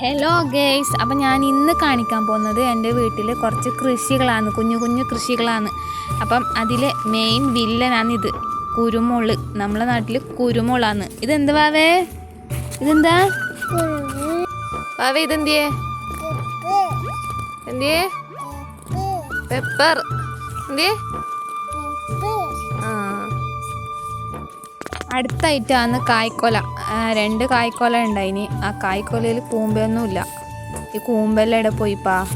Hello guys അപ്പം ഞാൻ ഇന്ന് കാണിക്കാൻ പോകുന്നത് എന്റെ വീട്ടിൽ കുറച്ച് കൃഷികളാണ്. കുഞ്ഞു കുഞ്ഞു കൃഷികളാണ്. അപ്പം അതിൽ മെയിൻ വില്ലനാണ് ഇത്. കുരുമുൾ നമ്മളെ നാട്ടിൽ കുരുമുളാണ് ഇതെന്ത് വാവേ? ഇതെന്താ? വാവേ ഇതെന്തിയേ? എന്തിയേ? പെപ്പർ എന്തിയേ? അടുത്തായിട്ടാണ് കായ്ക്കൊല. ആ, രണ്ട് കായ്ക്കൊല ഉണ്ടായിനി. ആ കായ്ക്കൊലയിൽ കൂമ്പയൊന്നുമില്ല ഈ കൂമ്പെല്ലാം ഇവിടെ പോയിപ്പാ?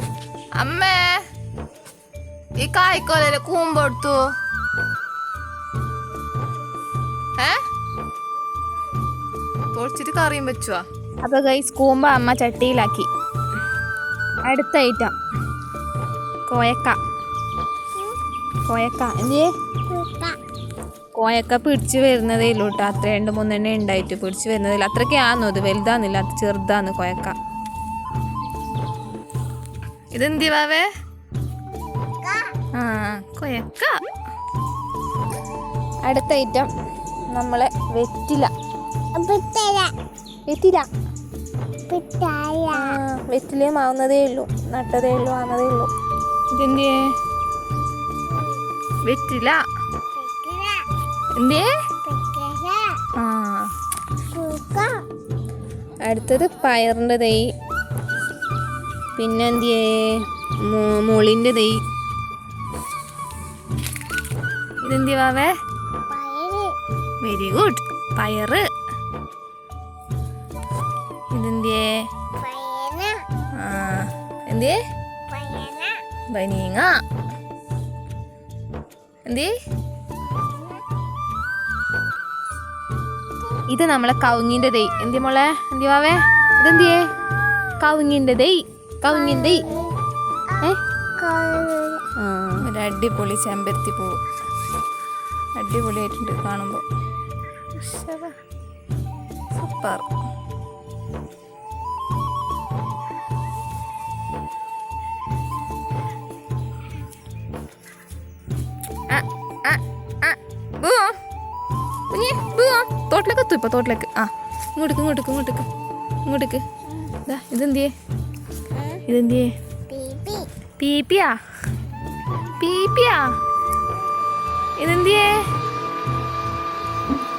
അമ്മേ ഈ കായ്ക്കൊലയിൽ കൂമ്പെടുത്തു ഏ? പൊളിച്ചിട്ട് കറിയും വെച്ചുവാ. അപ്പൊ ഗൈസ് കൂമ്പ അമ്മ ചട്ടിയിലാക്കി. അടുത്ത ഐറ്റം കോയക്ക കോയക്ക. എന്തിയേ? കോയൊക്കെ പിടിച്ച് വരുന്നതേ ഉള്ളൂ കേട്ടോ. അത്ര രണ്ട് മൂന്നെണ്ണ ഉണ്ടായിട്ട് പിടിച്ച് വരുന്നതില്ല അത്രയ്ക്ക് ആന്നു അത്? വലുതാന്നില്ല അത് ചെറുതാന്ന് കോയക്ക. ഇതെന്തി വാവേ? ആ കൊയക്ക. അടുത്ത ഐറ്റം നമ്മളെ വെറ്റില. വെറ്റില. വെറ്റിലയും ആവുന്നതേ ഉള്ളൂ നട്ടതേ ഉള്ളൂ ആവുന്നതേ ഉള്ളൂ. ഇതെന്തിയേ? വെറ്റില. എന്തേ? ആ. അടുത്തത് പയറിന്റെ തൈ. പിന്നെ എന്തിയേ മുളിന്റെ തൈ. ഇതെന്തി വാവേ? വെരി ഗുഡ് പയറ്. ഇതെന്തിയേ ആ. എന്തിയേ ബനീങ്ങ എന്തേ ഇത് നമ്മളെ കവുങ്ങിന്റെ തൈ. എന്തി മോളെ? എന്തി വാവേ? ഇതെന്തിയേ? കവുങ്ങിന്റെ ഏ? ആ ഒരു അടിപൊളി ചെമ്പരത്തി പൂവ്. അടിപൊളിയായിട്ടുണ്ട് കാണുമ്പോൾ. സൂപ്പർ. ആ ആ. തോട്ടിലേക്ക് എത്തും ഇപ്പൊ തോട്ടിലേക്ക്. ആ ഇങ്ങോട്ടേക്ക് ഇങ്ങോട്ടേക്ക് ഇങ്ങോട്ടേക്ക് ഇങ്ങോട്ടേക്ക്. ഇതാ ഇതെന്തിയേ? ഇതെന്തിയേ? പീപ്പിയാ? പീപ്പിയാ? ഇതെന്തിയേ?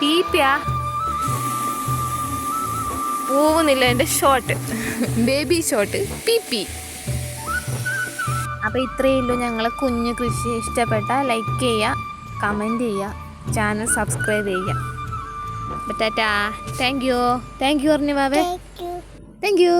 പീപ്പിയാ? പോവുന്നില്ല എന്റെ ഷോട്ട്. Baby shot. പീപ്പി. അപ്പോൾ ഇത്രയേ ഉള്ളൂ ഞങ്ങളെ കുഞ്ഞു കൃഷി. ഇഷ്ടപ്പെട്ട ലൈക്ക് ചെയ്യുക കമന്റ് ചെയ്യുക ചാനൽ സബ്സ്ക്രൈബ് ചെയ്യുക. Tata thank you thank you പറഞ്ഞു ബാബേ താങ്ക് യു